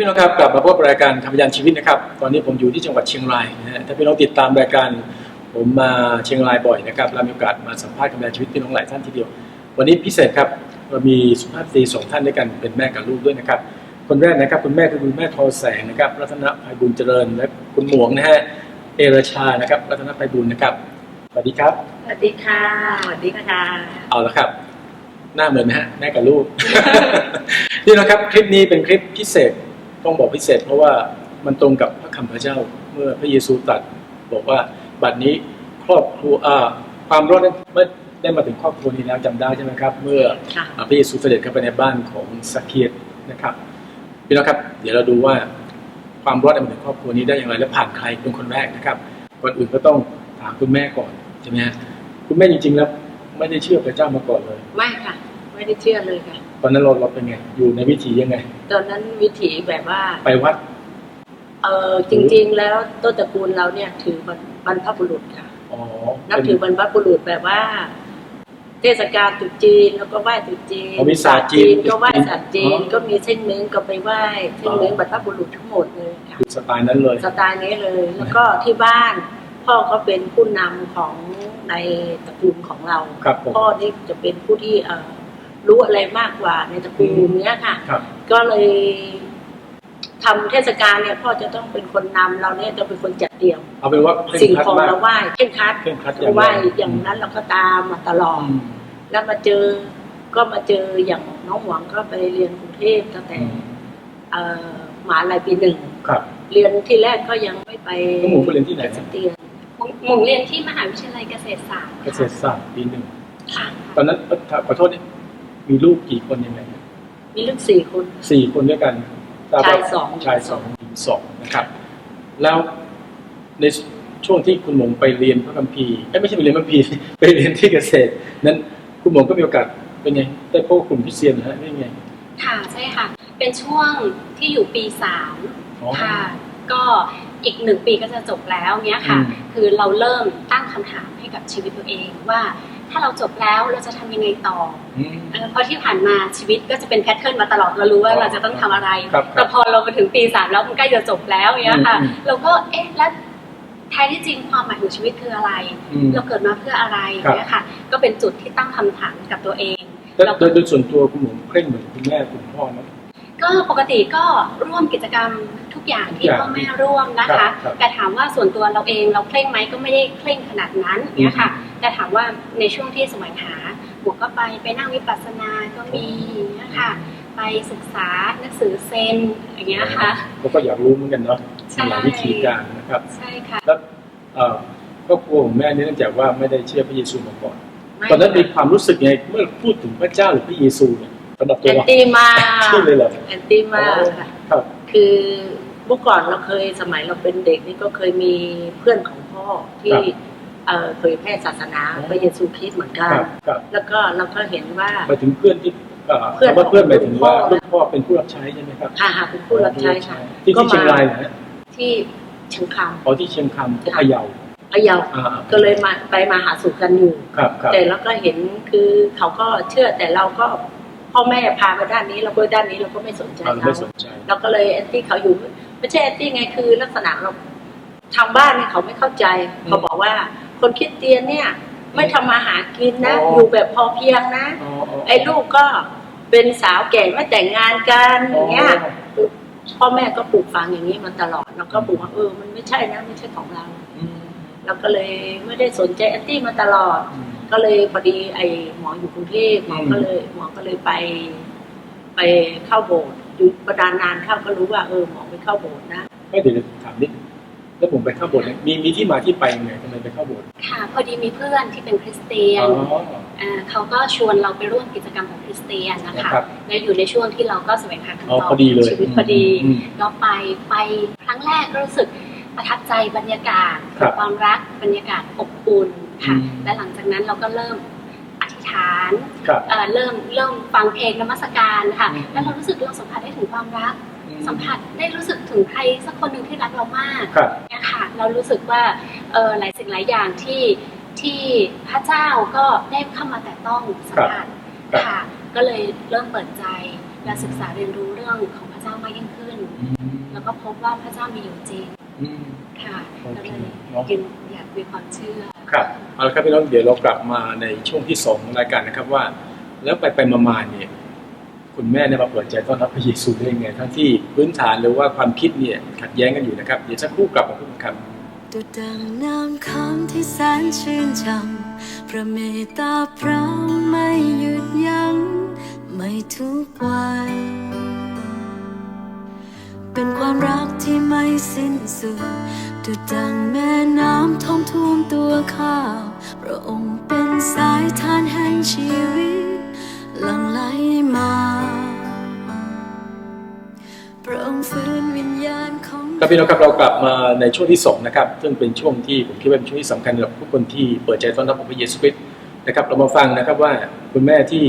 วัสดีครับพี่น้องครับกลับมาพบกับรายการธรรมยานชีวิตนะครับ ตอนนี้ผมอยู่ที่จังหวัดเชียงรายนะฮะถ้าพี่น้องติดตามรายการผมมาเชียงรายบ่อยนะครับเรามีโอกาสมาสัมภาษณ์ธรรมยานชีวิตพี่น้องหลายท่านทีเดียว วันนี้พิเศษครับเรามีสุภาพสตรีสองท่านด้วยกันเป็นแม่กับลูกด้วยนะครับ คนแรกนะครับคุณแม่คือคุณแม่ทอแสงนะครับรัตนภัยบุญเจริญและคุณหมวงนะฮะเอราชานะครับรัตนภัยบุญนะครับสวัสดีครับสวัสดีค่ะสวัสดีค่ะเอาละครับหน้าเหมือนไหมฮะแม่กับลูกนี่นะครับคลิปนี้เป็นคลิปพิเศษ ต้องบอกพิเศษ เพราะว่ามันตรงกับพระคำพระเจ้าเมื่อพระเยซูตรัสบอกว่าบัดนี้ครอบครัวอาความรอดนั้นเมื่อได้มาถึงครอบครัวนี้แล้วจำได้ใช่ไหมครับ เมื่อพระเยซูเสด็จเข้าไปในบ้านของสักเคียสนะครับพี่น้องครับ เดี๋ยวเราดูว่าความรอดได้มาถึงครอบครัวนี้ได้อย่างไรและผ่านใครเป็นคนแรกนะครับก่อนอื่นก็ต้องถามคุณแม่ก่อนใช่ไหมฮะคุณแม่จริงๆแล้วไม่ได้เชื่อพระเจ้ามาก่อนเลย ไม่ค่ะ ไม่ได้เชื่อเลยค่ะ ตอนนั้นเราเราเป็นไง อยู่ในวิถียังไง ตอนนั้นวิถีแบบว่า ไปวัด เออจริง ๆ แล้วต้นตระกูลเราเนี่ย ถือบรรบรรพบุรุษค่ะอ๋อนับถือบรรพบุรุษแบบว่า เทศกาลตรุษจีนแล้วก็ไหว้ตรุษจีนเขามีศาสตร์จีนก็ไหว้ศาสตร์จีนอ๋อก็มีเส้นเม้งก็ไปไหว้เส้นเม้งอ๋อบรรพบุรุษทั้งหมดเลยค่ะคือสไตล์นั้นเลย สไตล์นี้เลย แล้วก็ที่บ้านพ่อก็เป็นผู้นำของในตระกูลของเราครับผมพ่อนี่จะเป็นผู้ที่เอ่อ รู้อะไรมากกว่าในตระกูลเนี้ยค่ะ ครับ ก็เลยทำเทศกาลเนี่ยพ่อจะต้องเป็นคนนำเราเนี่ยจะเป็นคนจัดเตรียม เอาเป็นว่าเคร่สิ่งครัดของมากเราไหว้เข่งครัดเคร่งครัดอย่างไหว้แรง อย่างนั้นเราก็ตามมาตลอดอืมแล้วมาเจอก็มาเจออย่างน้องหวังก็ไปเรียนกรุงเทพตั้งแต่อืมเอ่อมหาลัยปีหนึ่งครับเรียนที่แรกก็ยังไม่ไปน้องหมูไปเรียนที่ไหนสนะ เตียนหมุงเรียนที่มหาวิทยาลัยเกษตรศาสตร์เกษตรศาสตร์ปีหนึ่งค่ะ ตอนนั้นเอ่อขอโทษเนี่ย มีลูกกี่คนยังไงมีลูกสี่คนสี่คนด้วยกันทรบว่ชายสองชายสองหญิงสองนะครับ แล้วในช่วงที่คุณหมงไปเรียนพระคัมภีร์เอ้ยไม่ใช่ไปเรียนพระคัมภีร์ไปเรียนที่เกษตร นั้นคุณหมงก็มีโอกาสเป็นไงได้พบกลุ่มพิเศษนะฮะได้ไงค่ะใช่ค่ะ เป็นช่วงที่อยู่ปีสามอ๋อค่ะ ก็อีกหนึ่งปีก็จะจบแล้วเนี้ยค่ะอืมคือเราเริ่มตั้งคำถามให้กับชีวิตตัวเองว่า ถ้าเราจบแล้วเราจะทำยังไงต่ออืมเออเพราะที่ผ่านมาชีวิตก็จะเป็นแพทเทิร์นมาตลอดเรารู้ว่าอ๋อเราจะต้องทำอะไรครับแต่พอเรามาถึงปีสามแล้วมันใกล้จะจบแล้วเนี้ยค่ะอืมเราก็เอ๊ะแล้วแท้ที่จริงความหมายของชีวิตคืออะไรอืมเราเกิดมาเพื่ออะไรครับเนี่ยค่ะ ก็เป็นจุดที่ตั้งคำถามกับตัวเองแล้วโดยโดยส่วนตัวคุณหมงเคร่งเหมือนคุณแม่คุณพ่อไหมก็ปกติก็ร่วมกิจกรรมทุกอย่างที่ทุกอย่างพ่อแม่ร่วมนะครัคะบครับแต่ถามว่าส่วนตัวเราเองเราเคร่งไหมก็ไม่ได้เคร่งขนาดนั้นเนี่ยค่ะ แต่ถามว่าในช่วงที่แสวงหาบวกก็ไปไปนั่งวิปัสสนาก็มีเนี่ยค่ะไปศึกษาหนังสือเซนอย่างเงี้ยค่ะเราก็อยากรู้เหมือนกันเนาะใช่มีหลายวิธีการนะครับใช่ค่ะแล้วเอ่อครอบครัวของแม่นี่เนื่องจากว่าไม่ได้เชื่อพระเยซูมาก่อนไม่ตอนนั้นมีความรู้สึกไงเมื่อพูดถึงพระเจ้าหรือพระเยซูเนี่ยสำหรับตัแอวนเราตี้มากที่เลยเหรอแอนตี้มากค่ะครับคือเมื่อก่อนเราเคยสมัยเราเป็นเด็กนี่ก็เคยมีเพื่อนของพ่อที่ เอ่อเผยแพร่ศาสนาพระเยซูคริสต์เหมือนกัคนรับครับแล้วก็เราก็เห็นว่าไปถึงเพื่อนที่เอ่อเพื่อนคำว่าเพื่อนหมายถึงว่าของลูกพ่อเป็นผู้รับใช้ใช่ไหมครับค่ะหาเป็นผู้รับใช้ค่ะที่ก็ที่มาเชียงรายนะฮะที่เชียงคอ๋อที่เชียงคำที่พะเยาำพะเยาอ่าก็เลยมาไปมาหาสู่กันอยู่ครับครับแต่เราก็เห็นคือเขาก็เชื่อแต่เราก็พ่อแม่พามาด้านนี้เราก็ด้านนี้เราก็ไม่สนใจเราเขาไม่สนใจเราก็เลยแอนตี้เขาอยู่ไม่ใช่แอนตี้ไงคือลักษณะเราทางบ้านเนี่ยเขาไม่เข้าใจอืมเขาบอกว่า คนคริดเตียนเนี่ย ไม่ทำมาหากินนะ อ๋อออยู่แบบพอเพียงนะอ๋ออ๋อไอ้ลูกก็เป็นสาวแก่ไม่แต่งงานกันอย่างเงี้ยพ่อแม่ก็ปลูกฝังอย่างนี้มาตลอดแล้วก็ปลูกว่าเออมันไม่ใช่นะไม่ใช่ของเราอืมเราก็เลยไม่ได้สนใจแอนตี้มาตลอดอืมก็เลยพอดีไอ้หมออยู่กรุงเทพหมออืมก็เลยหมอก็เลยไป ไปเข้าโบสถ์อยู่ประดานนานเข้าก็รู้ว่าเออหมอไปเข้าโบสถ์นะ ไม่เดี๋ยวจะถามนิด แล้วผมไปเข้าโบสถ์เนี่ยมีมีที่มาที่ไปยังไงทำไมไปเข้าโบสถ์ค่ะ พอดีมีเพื่อนที่เป็นคริสเตียอ๋นอาเขาก็ชวนเราไปร่วมกิจกรรมของคริสเตียนนะคะนะครับและอยู่ในช่วงที่เราก็แสวงหาอ๋อคำตอบพอดีเลยชีวิตพอดีอืมเราไปไปครั้งแรกก็รู้สึกประทับใจบรรยากาศครับความรักบรรยากาศอบอุ่นค่ะ อืม และหลังจากนั้นเราก็เริ่มอธิษฐานครับ เอ่อเริ่มเริ่มฟังเพลงนมัสการค่ะ อืม แล้วเรารู้สึกเราสัมผัสได้ถึงความรักอืมสัมผัสได้รู้สึกถึงใครสักคนหนึ่งที่รักเรามาก ครับเนี่ย ค่ะ เรารู้สึกว่าเออหลายสิ่งหลายอย่างที่ที่พระเจ้าก็ได้เข้ามาแต่ต้องสัมผัสครับค่ะ ก็เลยเริ่มเปิดใจและศึกษาเรียนรู้รื่องของพระเจ้ามากยิ่งขึ้นอืมแล้วก็พบว่าพระเจ้ามีอยู่จริงอืมค่ะโอก็เคเลยเนาะกินอยากมีความเชื่อครับเอาละครับพี่น้องเดี๋ยวเรากลับมาในช่วงที่สองของรายการนะครับว่า แล้วไปไปมาๆเนี่ย คุณแม่เนี่ยมาเปิดใจต้อนรับพระเยซูได้ยังไงทั้งที่พื้นฐานหรือว่าความคิดเนี่ยขัดแย้งกันอยู่นะครับ เดี๋ยวสักครู่กลับมาพูดกันครับดุดดังน้ำคำที่แสนชื่นช่ำพระเมตตาพระไม่หยุดยัง้งไม่ทุกวันเป็นความรักที่ไม่สิ้นสุดดุดดังแม่น้ำท่อมท่วมตัวข้าว พระองค์เป็นสายทานแห่งชีวิตหลั่งไหลมา ครับพี่น้องครับเรากลับมาในช่วงที่สองนะครับซึ่งเป็นช่วงที่ผมคิดว่าเป็นช่วงที่สำคัญสำหรับทุกคนที่เปิดใจต้อนรับพระเยซูคริสต์นะครับ เรามาฟังนะครับว่าคุณแม่ที่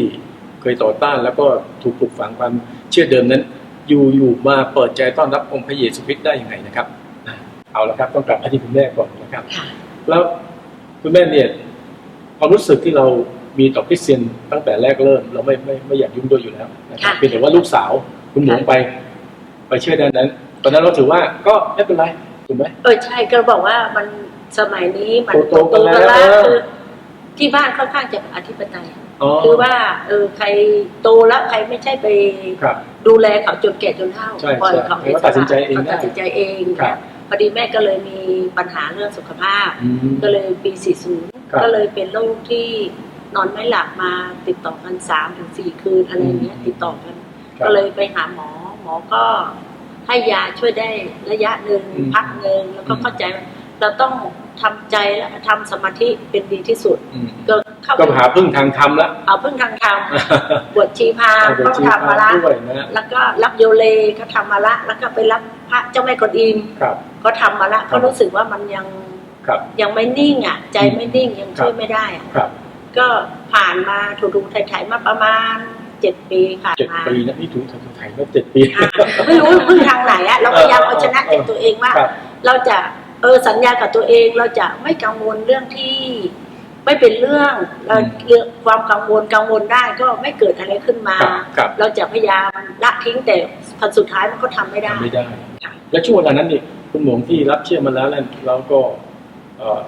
เคยต่อต้าน แล้วก็ถูกปลูกฝังความเชื่อเดิมนั้น อยู่อยู่มาเปิดใจต้อนรับองค์พระเยซูคริสต์ได้ยังไงนะครับอะเอาละครับต้องกลับมาที่คุณแม่ก่อนนะครับค่ะแล้วคุณแม่เนี่ยความรู้สึกที่เรามีต่อคริสเตียนตั้งแต่แรกเริ่ม เราไม่ไม่ไม่อยากยุ่งด้วยอยู่แล้วนะครับค่ะเพียงแต่ว่าลูกสาวคุณหมงไปไปเชื่อด้านนั้น ตอนนั้นเราถือว่าก็ไม่เป็นไรถูกไหม เออใช่ก็บอกว่ามันสมัยนี้มันโตๆกันกันแล้แล้ววคือที่บ้านค่อนข้างจะอธิปไตยอ๋อคือว่าเออใครโตแล้วใครไม่ใช่ไปครับดูแลเขาจนแก่จนเฒ่าใช่ปล่อยใช่เขาให้เขาตัดสินใจเองได้ขาตัดสินใจเองครับพอดีแม่ก็เลยมีปัญหาเรื่องสุขภาพอืมก็เลยปีครับ40 ก็เลยเป็นโรคที่นอนไม่หลับมาติดต่อกัน3ถึง4คืนอะไรอย่างเงี้ยติดต่อกันครับก็เลยไปหาหมอหมอก็ ให้ยาช่วยได้ระยะหนึ่งอืมพักหนึ่งแล้วก็อืมเข้าใจว่าเราต้องทำใจและทำสมาธิเป็นดีที่สุดอืมก็เข้าก็หาพึ่งทางธรรมละเอาพึ่งทางธรรมบวชชีพราหมณ์เอาก็ชีทำมาละด้วยนะแล้วก็รับโยเลก็ทำมาละแล้วก็ไปรับพระเจ้าแม่กวนอิมครับก็ทำมาละครับก็รู้สึกว่ามันยังครับยังไม่นิ่งอะ ใจไม่นิ่งยังครับช่วยไม่ได้อะครับก็ผ่านมาถูกๆไถ่ๆมาประมาณ เจ็ดปีผ่านเจ็ดมาปีนะพี่ถูกทางไทยก็เจ็ดปีอะไม่รู้พึ่งทางไหนอะเราพยายามเอาชนะใจตัวเองว่า ครับ เราจะเออสัญญากับตัวเองเราจะไม่กังวลเรื่องที่ไม่เป็นเรื่องเราอืมเรื่องความกังวลกังวลได้ก็ไม่เกิดอะไรขึ้นมา ครับครับเราจะพยายามละทิ้งแต่ผลสุดท้ายมันก็ทำไม่ได้ ทำไม่ได้ ค่ะ และช่วงเวลานั้นนี่คุณหมงที่รับเชื่อมาแล้วนั่นเราก็เอ่อ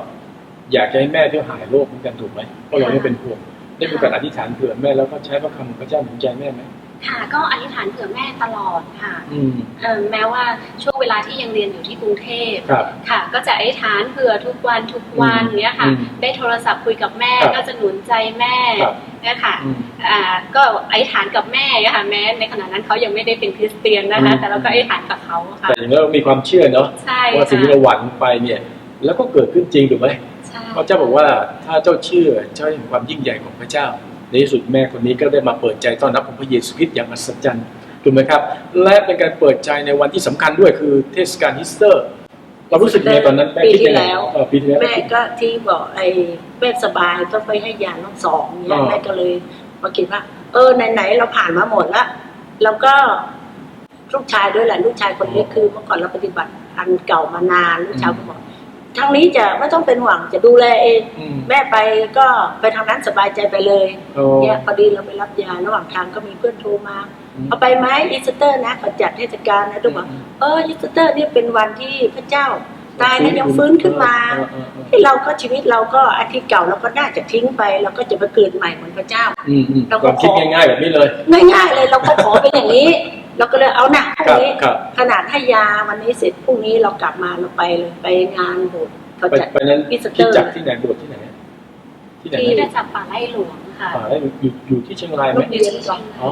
อยากจะให้แม่ที่หายโรคเหมือนกันถูกไหมเพราะเราไม่เป็นห่วง ได้มีโอกาสอธิษฐานเผื่อแม่แล้วก็ใช้พระคำของพระเจ้าหนุนใจแม่ไหมค่ะก็อธิษฐานเผื่อแม่ตลอดค่ะอืมเอ่อแม้ว่าช่วงเวลาที่ยังเรียนอยู่ที่กรุงเทพครับค่ะ ก็จะอธิษฐานเผื่อทุกวันทุกวันอืมเนี้ยค่ะอืมได้โทรศัพท์คุยกับแม่ครับก็จะหนุนใจแม่ครับเนี่ยค่ะอืมอ่าก็อธิษฐานกับแม่อะค่ะแม้ในขณะนั้นเขายังไม่ได้เป็นคริสเตียนนะคะอืมแต่เราก็อธิษฐานกับเขาค่ะแต่อย่างนี้เรามีความเชื่อเนาะใช่ว่าสิ่งที่ค่ะเราหวังไปเนี่ย แล้วก็เกิดขึ้นจริงถูกไหมใช่ พระเจ้าบอกว่าถ้าเจ้าเชื่อเจ้าเห็นความยิ่งใหญ่ของพระเจ้า ในที่สุดแม่คนนี้ก็ได้มาเปิดใจต้อนรับของพระเยซูคริสต์อย่างอัศจรรย์ถูกไหมครับ และเป็นการเปิดใจในวันที่สำคัญด้วยคือเทศกาลฮิสเตอร์ เรารู้สึกยังไงตอนนั้นแม่คิดยังไงปีที่แล้วเออปีที่แล้วแม่ก็ที่บอกไอ้แม่สบายต้องไปให้ยาน้องสองเนี่อ๋ยอแม่ก็เลยมาคิดว่า เออไหนๆเราผ่านมาหมดแล้วแล้วก็ลูกชายด้วยแหละลูกชายคนนี้คือเมื่อก่อนเราปฏิบัติอันเก่ามานานลูกชายก็บอก ทางนี้จะไม่ต้องเป็นห่วงจะดูแลเอง อืม แม่ไปก็ไปทางนั้นสบายใจไปเลยโอ้ เนี่ยพอดีเราไปรับยาระหว่างทางก็มีเพื่อนโทรมาเอาไปไหมอีสเตอร์นะเขาจัดเทศกาลนะทุกคนเอออีสเตอร์เนี่ยเป็นวันที่พระเจ้า ตายแล้วยังฟื้นขึ้นมา เออเออเออที่เราก็ชีวิตเราก็อาทิตย์เก่าเราก็น่าจะทิ้งไปเราก็จะไปเกิดใหม่เหมือนพระเจ้า อืมอืมเราก็ความคิดของ่ายๆแบบนี้เลย ง่ายๆเลยเราก็ขอเป็นอย่างนี้ เราก็เลยเอาหนักพรุ่งนี้ครับ ขนาดให้ยาวันนี้เสร็จพรุ่งนี้เรากลับมาเราไปเลยไปงานโบสถ์เขาไปจัดไปนั้นคริสเตคิอดร์จักที่ไหนโบสถ์ที่ไหนที่ไหนที่นะได้จากป่าไร่หลวงค่ะ อ่าแล้วอยู่อยู่ที่เชียงรายไหมลูกเรียนก่อนอ๋อ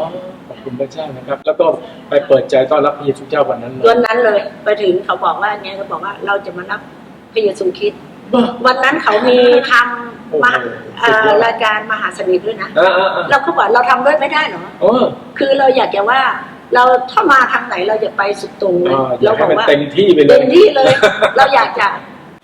ขอบคุณพระเจ้านะครับ แล้วก็ไปเปิดใจต้อนรับพระเยซูเจ้าวันนั้นเลยวันนั้นเลยไปถึงเขาบอกว่าไงเขาบอกว่าเราจะมารับพระเยซูคริสต์บ้า วันนั้นเขามีทโอ้ำโหมาสุดยอดเอ่อรายการมหาสนิทด้วยนะ อ่าอ่าอ่าเราก็บอกเราทำด้วยไม่ได้เหรอโอ้คือเราอยากจะว่า เราถ้ามาทางไหนเราจะไปสุดตรงเลยอ่าอเรายากบให้อกมันว่าเต็มที่ไปเลยเต็มที่เลย เราอยากจะ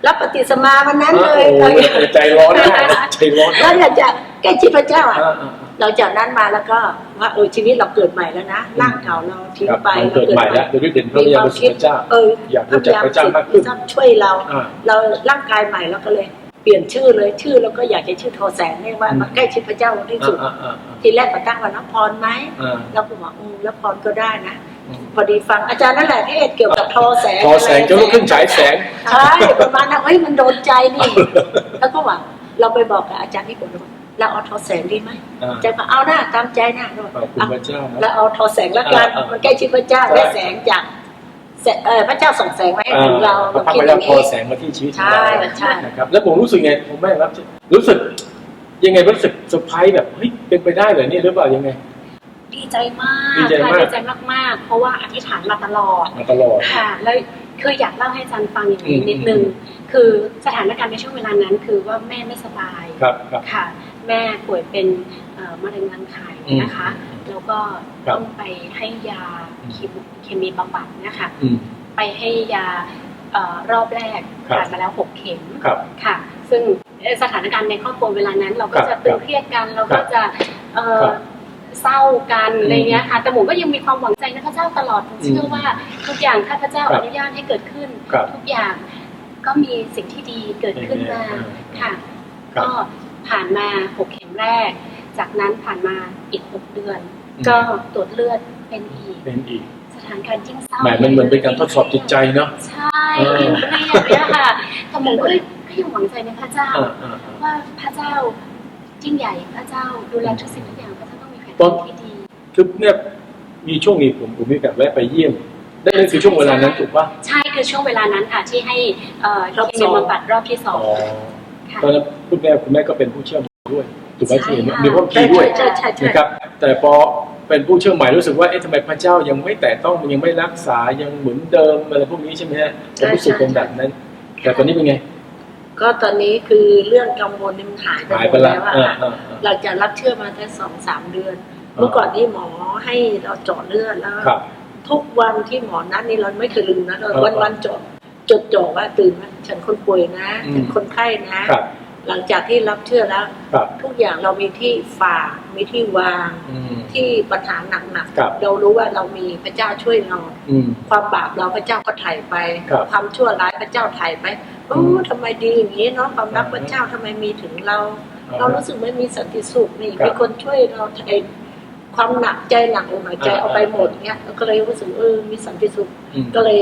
รับปฏิสมาวันนั้นเลยโอ้เราโหใจร้อนมากนะใจร้อนเราอยากจะใกล้ชิดพระเจ้าอะอ่าอ่าเราจากนั้นมาแล้วก็ว่าเออชีวิตเราเกิดใหม่แล้วนะร่างเก่าเราทิ้งครับไปมันเกิดใหม่แล้วโดยด้วยเด่นพระมียาความณคิดพระเจ้าเอออยากรู้จักพระเจ้ามากขึ้นพระช่วยเราอ่าเราร่างกายใหม่เราก็เลยเปลี่ยนชื่อเลยชื่อเราก็อยากจะชื่อโทแสงเนี่ยว่าอืมมันใกล้ชิดพระเจ้าที่สุดอ่าอ่าอ่าทีแรกก็ตั้งว่าน้องพรไหมอ่าเราก็บอกอืมแล้วพรก็ได้นะ พอดีฟังอาจารย์นั่นแหละที่เกี่ยวกับทอแสงพอแสงจะลุกขึ้นฉายแสงใช่ประมาณนั้นเฮ้ยมันโดนใจนี่แล้วก็ว่าเราไปบอกกับอาจารย์ที่ผมว่าเราเอาทอแสงดีไหมอ่าอาจารย์ก็เอาหน้าตามใจหน้าขอบคุณพระเจ้านะแล้วเอาทอแสงละกันอ่าอ่ามัมันใกล้ชิดพระเจ้าใช่ได้แสงจากแสง เออพระเจ้าส่งแสงมาให้อ่าถึงเราพระพักคิพดระอเจ้าย่างพอนี้ แสงมาที่ชีวิตของใช่เราใช่ นะครับแล้วผมรู้สึกไงผมไม่รับรู้สึกยังไงรู้สึกเซอร์ไพรส์แบบเฮ้ยเป็นไปได้เหรอเนี่ยหรือเปล่ายังไง ดีใจมากดีใจมาก ค่ะดีใจมากๆ เพราะว่าอธิษฐานมาตลอด มาตลอด ค่ะ แล้วคืออยากเล่าให้อาจารย์ฟังอย่างนี้อืม นิดนึง คือสถานการณ์ในช่วงเวลานั้น คือว่าแม่ไม่สบาย ครับครับ ค่ะ แม่ป่วยเป็นเอ่อมะเร็งรังไข่อืมนะคะ แล้วก็ครับต้องไปให้ยาอืมเคมีเคมีบำบัดนะคะอืมไปให้ยาเอ่อรอบแรกครับผ่านมาแล้วหกเข็มครับค่ะ ซึ่งเอ่อสถานการณ์ในครอบครัวเวลานั้น เราก็ครัจะบตึงเครียดกันเราก็จะเอ่อครับเศร้ากันอืมอะไรเงี้ยค่ะแต่หมูก็ยังมีความหวังใจในพระเจ้าตลอดผมเชื่อว่าทุกอย่างถ้าพระเจ้าครัอบนุญาตให้เกิดขึ้นครับทุกอย่างก็มีสิ่งที่ดีเกิดขึ้นมาอืมค่ะครับก็ผ่านมาหกเข็มแรก จากนั้นผ่านมาอีกหกเดือนอืม ก็ตรวจเลือดเป็นอีก เป็นอีก สถานการณ์ยิ่งเศร้าแหมมันเหมือนเป็นการทดสอบจิตใจเนาะ ใช่เออยิ่งเครียดเนี่ยค่ะแต่หมูก็ก็ยังหวังใจในพระเจ้าอ่าอ่าอ่าว่าพระเจ้ายิ่งใหญ่พระเจ้าดูแลทุกสิ่งทุกอย่างพระเจ้าต้องมีแผนตอนที่ดีคือเนี่ยมีช่วงนี้ผมผมมีโอกาสแวะไปเยี่ยมนั่นคือช่วงเวลานั้นถูกปะใช่คือช่วงเวลานั้นค่ะที่ให้เอ่อรอบเคสมีองบำบัดรอบที่สออ๋งอค่ะตอนนั้นคุณแม่คุณแม่ก็เป็นผู้เชื่อมด้วย ถูกไหมใช่ที่เห็นค่ะมีความใช่คีด้วยใช่ใช่ใช่นะครับแต่พอเป็นผู้เชื่อใหม่รู้สึกว่าเอ๊ะทำไมพระเจ้ายังไม่แต่ต้องยังไม่รักษายังเหมือนเดิมอะไรพวกนี้ใช่ไหมฮะผมรู้สึกเป็นแบบนั้น แต่ตอนนี้เป็นไง ก็ตอนนี้คือเรื่องกังวลนี่มันหายไปหายหมไปดแล้แล้ววอะอ่าอ่าอ่าหลังจากรับเชื่อมาแค่สองสามเดือน เมื่อก่อนนี่หมอให้เราเจาะเลือดแล้วครับทุกวันที่หมอนัดนี่เราไม่เคยลืมนะเราเออวันวันๆจดจดจ่อว่าตื่นมาฉันคนป่วยนะอืมฉันคนไข้นะครับ หลังจากที่รับเชื่อแล้วครับทุกอย่างเรามีที่ฝากมีที่วางอืมที่ปัญหาหนักครับๆเรารู้ว่าเรามีพระเจ้าช่วยเราอืมความบาปเราพระเจ้าก็ไถ่ไปครับความชั่วร้ายพระเจ้าไถ่ไปโอ้อืมทำไมดีอย่างนี้เนาะความรักอ่าพระเจ้าทำไมมีถึงเราอ่าเรารู้สึกไม่มีสันติสุขนี่ครับมีคนช่วยเราไถ่ความหนักใจหนักอกหนักใจอ่าเอาไปหมดเงี้ยเราก็เลยรู้สึกเออมีสันติสุขอืมก็เลย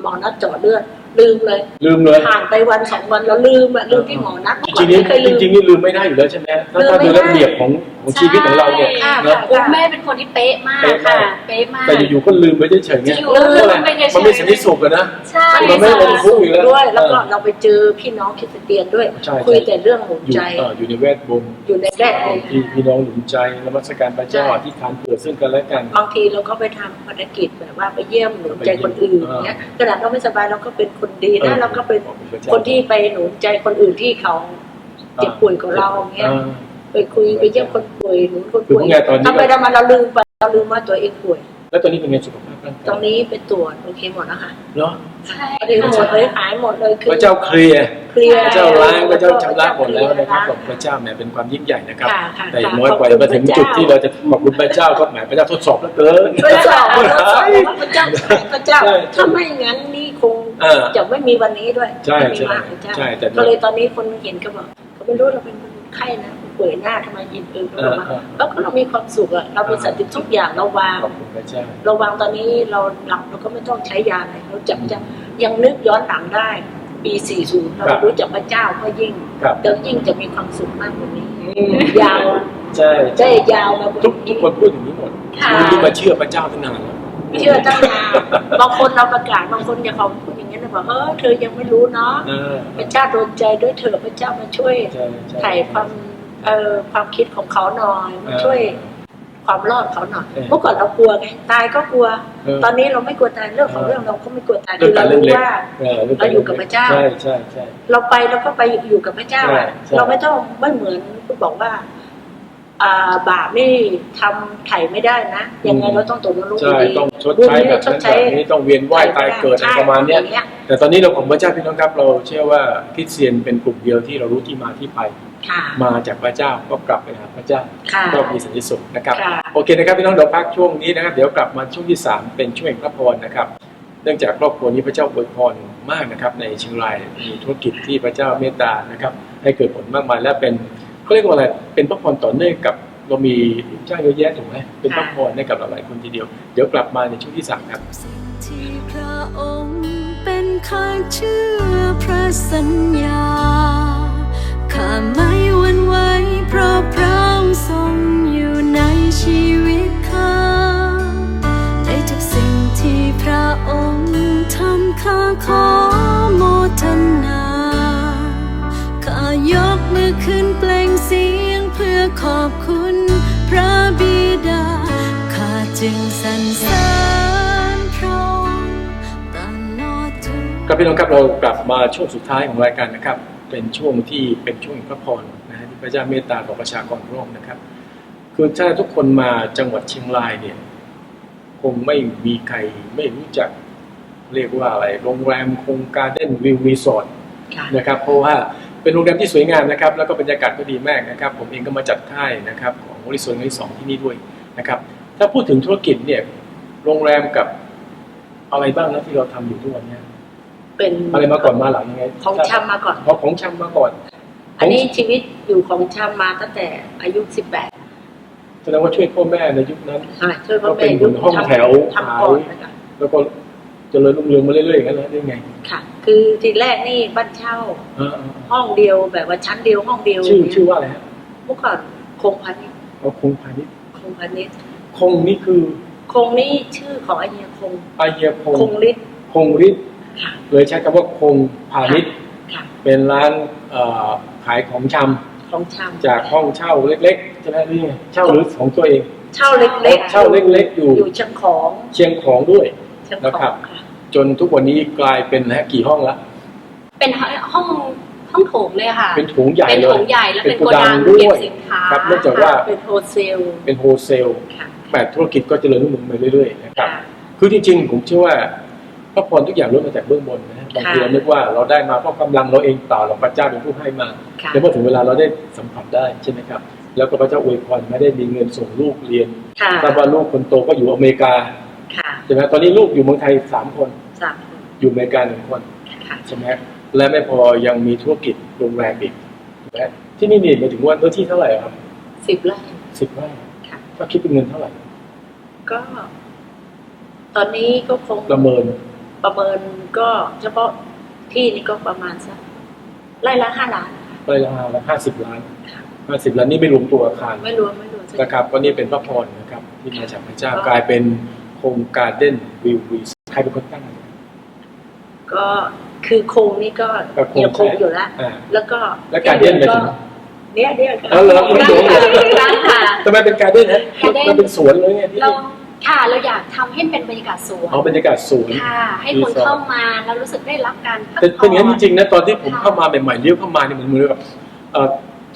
หมอนัดเจาะเลือด ลืมเลยลืมเลยผ่านไปวันสองวันแล้วลืมอะลืมที่หมอนัดจริงๆนี่ไม่เคยลืมจริงๆนี่ลืมไม่ได้อยู่แล้วใช่ไหมถ้าถ้าลืดูมไม่ได้ ระเบียบของของชีวิตของเราเนี่ยค่ะนะคุณแม่เป็นคนที่เป๊ะมากเป๊ะมากค่ะ เป๊ะมาก แต่อยู่ๆก็ลืมไปเฉยๆเนี่ยอยู่ๆลืมไปเฉยๆ มันไม่สันติสุขอะนะ ใช่ มันไม่ลงทุกข์อยู่แล้วด้วย แล้วก็เออเราไปเจอพี่น้องคริสเตียนด้วย ใช่คุยใช่แต่เรื่องหนุนอยู่ใจเอ่ออยู่ในแวดวงอยู่ในแวดวงที่พี่น้องหนุนใจนมัสการพระเจ้าใช่ อธิษฐานเผื่อซึ่งกันและกัน บางทีเราก็ไปทำภารกิจแบบว่าไปเยี่ยมหนุนใจคนอื่นเออเนี้ยขนาดเราไม่สบายเราก็เป็นคนดีเอนะอเราก็เป็นขอบณพระเจ้าคนที่ไปหนุนใจคนอื่นที่เขาเจ็บป่วยกับเราเงี้ยอ่าไปคุยไปเยี่ยมคนป่วยหนุนคนคือป่วยพวกไงตอนนี้ ทำไปทำมาเราลืมไปเราลืมว่าตัวเองป่วย แล้วตอนนี้เป็นไงสุขภาพร่างตการงยนี้ไปตรวจโอเคหมดแล้วค่ะเนาะใช่พอดีหมดเลยหายหมดเลยคืพระเจ้าเคลียร์เคลียร์พระเจ้าล้างพระเจ้าชำระหมดแล้วนะครับขอบพระเจ้าแหมเป็นความยิ่งใหญ่นะครับค่ะค่ะแต่อย่างน้อยกว่าจะมาถึงจุดที่เราจะขอบคุณพระเจ้าก็แหมพระเจ้าทดสอบเหลือเกินพระเจ้าพระเจ้าพระเจ้าพระเจ้าใช่ถ้าไม่งั้นนี่คงเออจะไม่มีวันนี้ด้วยใช่ไม่มีใช่มากพระเจ้าใช่แต่ก็เลยตอนนี้คนเห็นก็บอกเขาไม่รู้เราเป็นคนไข้นะ ป่วยหน้าทำไมยินเออเอเราอมาเออแล้วก็เรามีความสุขอะเรามีสันติทุกอย่างเราวางขอบคุณพระเจ้าเราวางตอนนี้เราหลับเราก็ไม่ต้องใช้ยาอะไรเราจับจะยังนึกย้อนหลังได้ ปี 40 เราครับรู้จักพระเจ้าก็ยิ่งครับเรายิ่งจะมีความสุขมากกว่านี้ยาวใช่ได้ยาวมากกว่าทุกทุนี้กคนพูดอย่างนี้หมดค่ะคนที่มาเชื่อพระเจ้าตั้งนานแล้วเชื่อตั้งนานบางคนเราประกาศบางคนอย่าเขาพูดอย่างนี้นะบอกเออเธอยังไม่รู้เนาะเออพระเจ้าโดนใจด้วยเถอะพระเจ้ามาช่วยใช่ใช่ไถ่ความ เอ่อความคิดของเขาหน่อยมาช่วยความรอดเขาหน่อยเออเมื่อก่อนเรากลัวไงตายก็กลัวเออตอนนี้เราไม่กลัวตายเรื่องของเรื่องเราก็ไม่กลัวตายเรื่คือองกาเรารเรื่องรู้เล็กว่าเออรื่องเราอยู่กับพระเจ้าใช่ใช่ใช่เราไปเราก็ไปอยู่กับพระเจ้าอะใช่ใช่เราไม่ต้องไม่เหมือนคุณบอกว่าอ่าบาปนี่ทำไถ่ไม่ได้นะยังไงเราต้องตกนรกอใช่ยู่ดีต้องชดใช้แบบนั้นแบบนี้ต้องเวียนว่ายตายเกิดอะไรประมาณเนี้ยใช่แต่ตอนนี้เราของพระเจ้าพี่น้องครับเราเชื่อว่าคริสเตียนเป็นกลุ่มเดียวที่เรารู้ที่มาที่ไปค่ะ มาจากพระเจ้าก็กลับไปหาพระเจ้าค่ะก็มีสันติสุขนะครับค่ะโอเคนะครับพี่น้องเดี๋ยวพักช่วงนี้นะครับเดี๋ยวกลับมาช่วงที่ 3 เป็นช่วงแห่งพระพรนะครับเนื่องจากครอบครัวนี้พระเจ้าอวยพรมากนะครับ ในเชียงรายมีธุรกิจที่พระเจ้าเมตตานะครับ ให้เกิดผลมากมายและเป็นเขาเรียกว่าอะไรเป็นพระพรต่อเนื่องกับเรามีลูกจ้างเยอะแยะถูกไหมเป็นพระค่ะพรให้กับเราหลายคนทีเดียว เดี๋ยวกลับมาในช่วงที่สามครับสิ่งที่พระองค์เป็นข้าเชื่อพระสัญญา ข้าไม่หวั่นไหวเพราะพระองค์ทรงอยู่ในชีวิตข้าในทุกสิ่งที่พระองค์ทำข้าขอโมทนาข้ายกมือขึ้นเปล่งเสียงเพื่อขอบคุณพระบิดาข้าจึงสรรเสริญพระองค์ตลอดทุกครับพี่น้องครับเรากลับมาช่วงสุดท้ายของรายการนะครับ เป็นช่วงที่เป็นช่วงแห่งพระพรนะฮะที่พระเจ้าเมตตาต่อประชากรโลกนะครับ คือถ้าทุกคนมาจังหวัดเชียงรายเนี่ยคงไม่มีใครไม่รู้จักเรียกว่าอะไรโรงแรมคงการเด้นวิวรีสอร์ทค่ะนะครับเพราะว่าเป็นโรงแรมที่สวยงามนะครับ แล้วก็บรรยากาศก็ดีมากนะครับ ผมเองก็มาจัดค่ายนะครับของบริษัทที่สองที่นี่ด้วยนะครับ ถ้าพูดถึงธุรกิจเนี่ยโรงแรมกับอะไรบ้างนะที่เราทำอยู่ทุกวันเนี้ย เป็นอะไรมาก่อนมาหลังยังไงของชำมาก่อนเพราะของชำมาก่อน อันนี้ชีวิตอยู่ของชำมาตั้งแต่อายุ18แสดงว่าช่วยพ่อแม่ในยุคนั้นค่ะช่วยพ่อก็เป็แม่นเหมือนห้องแถวทำก่อนนะคะแล้วก็เจริญรุ่งเรืองมาเรื่อยๆอย่างนั้นแล้วได้ไง ค่ะ คือทีแรกนี่บ้านเช่าอ่า ห้องเดียวแบบว่าชั้นเดียวห้องเดียวๆชื่อเนี่ยชื่อว่าอะไรฮะเมื่อก่อนคงพันนิชย์เอาคงพาณิชย์คงพันนิชย์คงนี่คือ คงนี่ชื่อของไอเฮียคงอาเยียคงคงฤทธิ์คงฤทธิ์ค่ะ เลยใช้คำว่าคงพาณิชย์ค่ะเป็นร้านเอ่อขายของชำของชำจากห้องเช่าเล็กๆใช่ไหมนี่ไงเช่าหรือของตัวเอง เช่าเล็กๆ เช่าเล็กๆ อยู่อยู่เชียงของเชียงของด้วยเชียงนะขครัอบงค่ะจนทุกวันนี้กลายเป็นนะฮะกี่ห้องละเป็นห้องห้องโถงเลยค่ะ เป็นโถงใหญ่เป็นเลโถยงใหญ่แล้วเป็เป็นนโกโกดัดังงด้วยเก็บสินค้าครับเนื่องจากว่าเป็นโฮเซลเป็นโฮเซลค่ะแปดธุรกิจก็เจริญรุ่งเรืองไปเรื่อยๆนะครับค่ะคือจริงๆผมเชื่อว่า พระพรทุกอย่างล้วนมาจากเบื้องบนนะฮะบางทีค่ะเรานึกว่าเราได้มาเพราะกำลังเราเองเปล่าหรอกพระเจ้าเป็นผู้ให้มาค่ะแล้วพอถึงเวลาเราได้สัมผัสได้ใช่ไหมครับ แล้วก็พระเจ้าอวยพรไม่ได้มีเงินส่งลูกเรียนค่ะทราบว่าลูกคนโตก็อยู่อเมริกาค่ะใช่ไหมตอนนี้ลูกอยู่เมืองไทยสามคนสามคนอยู่อเมริกาหนึ่งคนค่ะใช่ไหมและไม่พอยังมีธุรกิจโรงแรมอีกถูกไหมที่นี่นี่หมายถึงว่าเนื้อที่เท่าไหร่ครับสิบไร่สิบไร่ค่ะถ้าคิดเป็นเงินเท่าไหร่ ก็ ตอนนี้ก็คงประเมิน ประเมินก็เฉพาะที่นี่ก็ประมาณสักไร่ละห้าล้านไร่ละห้าสิบล้านค่ะห้าสิบล้านนี่ไม่รวมตัวอาคารไม่รวมไม่รวมนะครับก็นี่เป็นพระพรนะครับ ที่มาจากพระเจ้าค่ะกลายเป็นโครงการเด่นวิววีใครเป็นคนตั้งก็คือโครงนี่ก็ก็โครงยังคงอยู่แล้วอ่าแล้วก็แล้วการเด่นไปถึงเนี่ยเนี่ยค่ะเอาเหรอร้านค่ะร้านค่ะทำไมเป็นการเด่นฮะการเด่นมันเป็นสวนเลยไงที่เรา ค่ะเราอยากทำให้เป็นบรรยากาศสวนเอาบรรยากาศสวน ค่ะ ให้คนเข้ามาแล้วรู้สึกได้รับการพักเป็นผ่เป็นอย่างนั้นอจริงๆนะตอนที่ผมค่ะเข้ามาใหม่ๆเลี้ยวเข้ามาเนี่ยมันเหมือนกับเอ่อ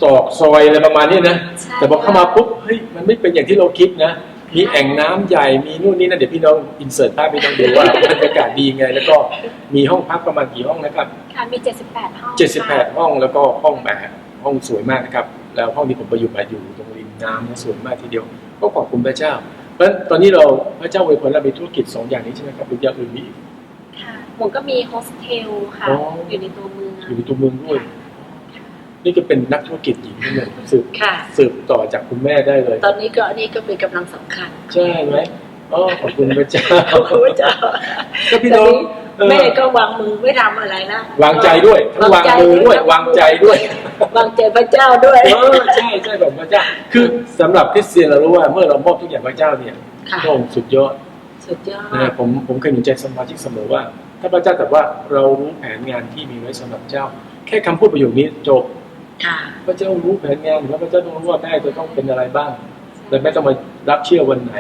ตรอกซอยอะไรประมาณนี้นะ ใช่แต่พอเข้ามาปุ๊บเฮ้ยมันไม่เป็นอย่างที่เราคิดนะมีแอ่งน้ำใหญ่มีนู่นนี่นะเดี๋ยวพี่น้องอินเสิร์ตภาพพี่น้องดูว่าบรรยากาศดีไง แล้วก็มีห้องพักประมาณกี่ห้องนะครับ ค่ะมี 78 ห้อง78 ห้องแล้วก็ห้องแบบห้องสวยมากนะครับ แล้วห้องที่ผมไปอยู่มาอยู่ตรงริมน้ำนะสวยมากทีเดียว ก็ขอบคุณพระเจ้าเพ ราะฉะนั้นตอนนี้เราพระเจ้าอวยพรเรามีธุรกิจสองอย่างนี้ใช่ไหมครับหรืออย่างอื่นมีอีก ค่ะผมก็มีโฮสเทลค่ะ อ๋ออ อยู่ในตัวเมืองอยู่ในตัวเมืองด้วย นี่ก็เป็นนักธุรกิจหญิงที่หนึ่งสืบค่ะ สืบต่อจากคุณแม่ได้เลย ตอนนี้ก็อันนี้ก็เป็นกำลังสำคัญใช่ไหมอ๋อขอบคุณพระเจ้าขอบคุณพระเจ้า ก็พี่น้องเออ แม่ก็วางมือไม่ทำอะไรนะวางใจด้วยทั้งวางมือด้วย วางใจด้วย วางใจพระเจ้าด้วยเออใช่ใช่แบบพระเจ้า คือสำหรับคริสเตียนเรารู้ว่าเมื่อเรามอบทุกอย่างพระเจ้าเนี่ยค่ะพระองค์สุดยอดสุดยอดนะผมผมเคยหนุนใจสมาชิกเสมอว่า ถ้าพระเจ้าแต่ว่าเรารู้แผนงานที่มีไว้สำหรับเจ้า แค่คำพูดประโยคนี้จบค่ะพระเจ้ารู้แผนงานแล้วพระเจ้าต้องรู้ว่าแม่จะต้องเป็นอะไรบ้างและแม่ต้องมารับเชื่อวันไหน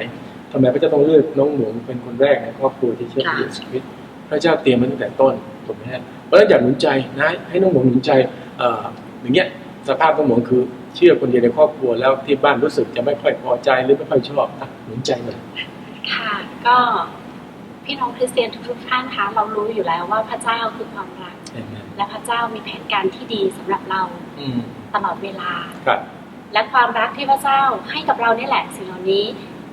ทำไมพระเจ้าต้องเลือกน้องหนูเป็นคนแรกในครอบครัวที่เชื่อพระเยซูคริสต์ พระเจ้าเตรียมมาตั้งแต่ต้นถูกไหมฮะเพราะฉะนั้นอยากหนุนใจนะให้น้องหนูหนุนใจเอ่ออย่างเงี้ยสภาพน้องหนูคือเชื่อคนเดียวในครอบครัวแล้วที่บ้านรู้สึกจะไม่ค่อยพอใจหรือไม่ค่อยชอบอะหนุนใจหน่อยค่ะก็พี่น้องคริสเตียนทุกๆท่านคะเรารู้อยู่แล้วว่าพระเจ้าคือความรักเห็นไหมและพระเจ้ามีแผนการที่ดีสำหรับเราอืมตลอดเวลาครับและความรักที่พระเจ้าให้กับเรานี่แหละสิ่งเหล่านี้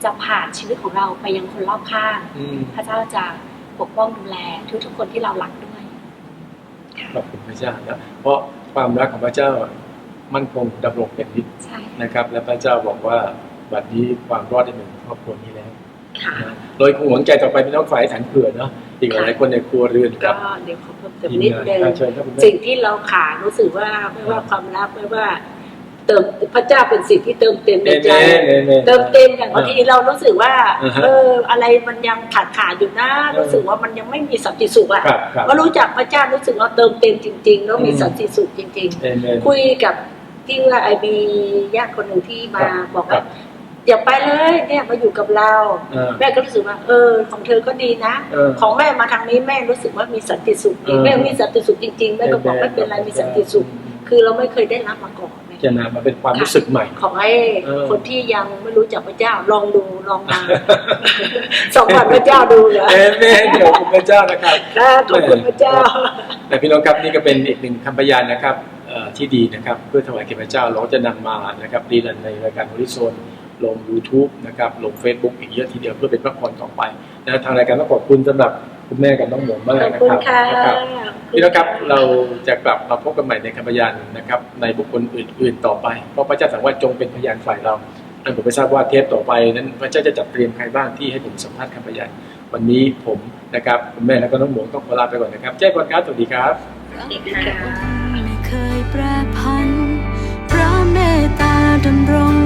จะผ่านชีวิตของเราไปยังคนรอบข้างอืมพระเจ้าจะ ปกป้องดูแลทุกๆคนที่เรารักด้วยขอบคุณพระเจ้านะเพราะความรักของพระเจ้ามั่นคงดำรงเป็นนิจใช่นะครับ และพระเจ้าบอกว่าบัดนี้ความรอดได้หนึ่งครอบครัวนี้แล้วค่ะนะโดยคงหวงใจต่อไปพี่น้องฝ่ายฐานเผื่อเนาะอีกหลายๆคนในครัวเรือนกัก็บเดี๋ยวขอเพิ่มเติมทีมนิดงานนึงการเชิญครับคุณแม่สิ่งที่เราขาดรู้สึกว่าไม่ว่าความรักไม่ว่า เติมพระเจ้าเป็นสิ่งที่เติมเต็มในใจเอ่อเติมเต็มอย่างบางทีเรารู้สึกว่าอ่าฮะเอออะไรมันยังขาดขาดอยู่นะเออรู้สึกว่ามันยังไม่มีสันติสุขอะครับครับว่ารู้จักพระเจ้ารู้สึกว่าเติมเต็มจริงๆแล้วมีอืมสันติสุขจริงเอเมนๆคุยกับที่ว่าไอบีญาติคนหนึ่งที่มาครับบอกครัว่าบอย่าไปเลยเนี่ยมาอยู่กับเราเออแม่ก็รู้สึกว่า เออ ของเธอก็ดีนะเออของแม่มาทางนี้แม่รู้สึกว่ามีสันติสุขดีเออแม่มีสันติสุขจริงๆแม่ก็บอกไม่เป็นไรมีสันติสุข คือเราไม่เคยได้รับมาก่อน นะจะนำมาเป็นความรู้สึกใหม่ ขอให้เออคนที่ยังไม่รู้จักพระเจ้าลองดูลองมาสองวันพระเจ้าดูเหรอเอเมนเดี๋ยวคุณพระเจ้านะครับครับขอบคุณพระเจ้า แต่พี่น้องครับนี่ก็เป็นอีกหนึ่งคำพยานนะครับเอ่อที่ดีนะครับเพื่อถวายแก่พระเจ้าเราก็จะนำมานะครับรีลันในรายการโฮลิโซนลง YouTube นะครับลง Facebook อีกเยอะทีเดียวเพื่อเป็นพระพรต่อไป นะทางรายการต้องขอบคุณสำหรับคุณแม่กับน้องหมูมากขอบนะคุณครับค่ะนะครับพี่น้องครับเราจะกลับมาพบกันใหม่ในคำพยานนะครับ ในบุคคลอื่น ๆ ต่อไป เพราะพระเจ้าสั่งว่าจงเป็นพยานฝ่ายเราแต่ผมไม่ทราบว่าเทปต่อไปนั้นพระเจ้าจะจัดเตรียมใครบ้างที่ให้ผมสัมภาษณ์คำพยานวันนี้ผมนะครับคุณแม่และก็น้องหมูต้องขอลาไปก่อนนะครับแจ้งก่อนครับสวัสดีครับไม่เคยแปรพันพระเมตตาดำรง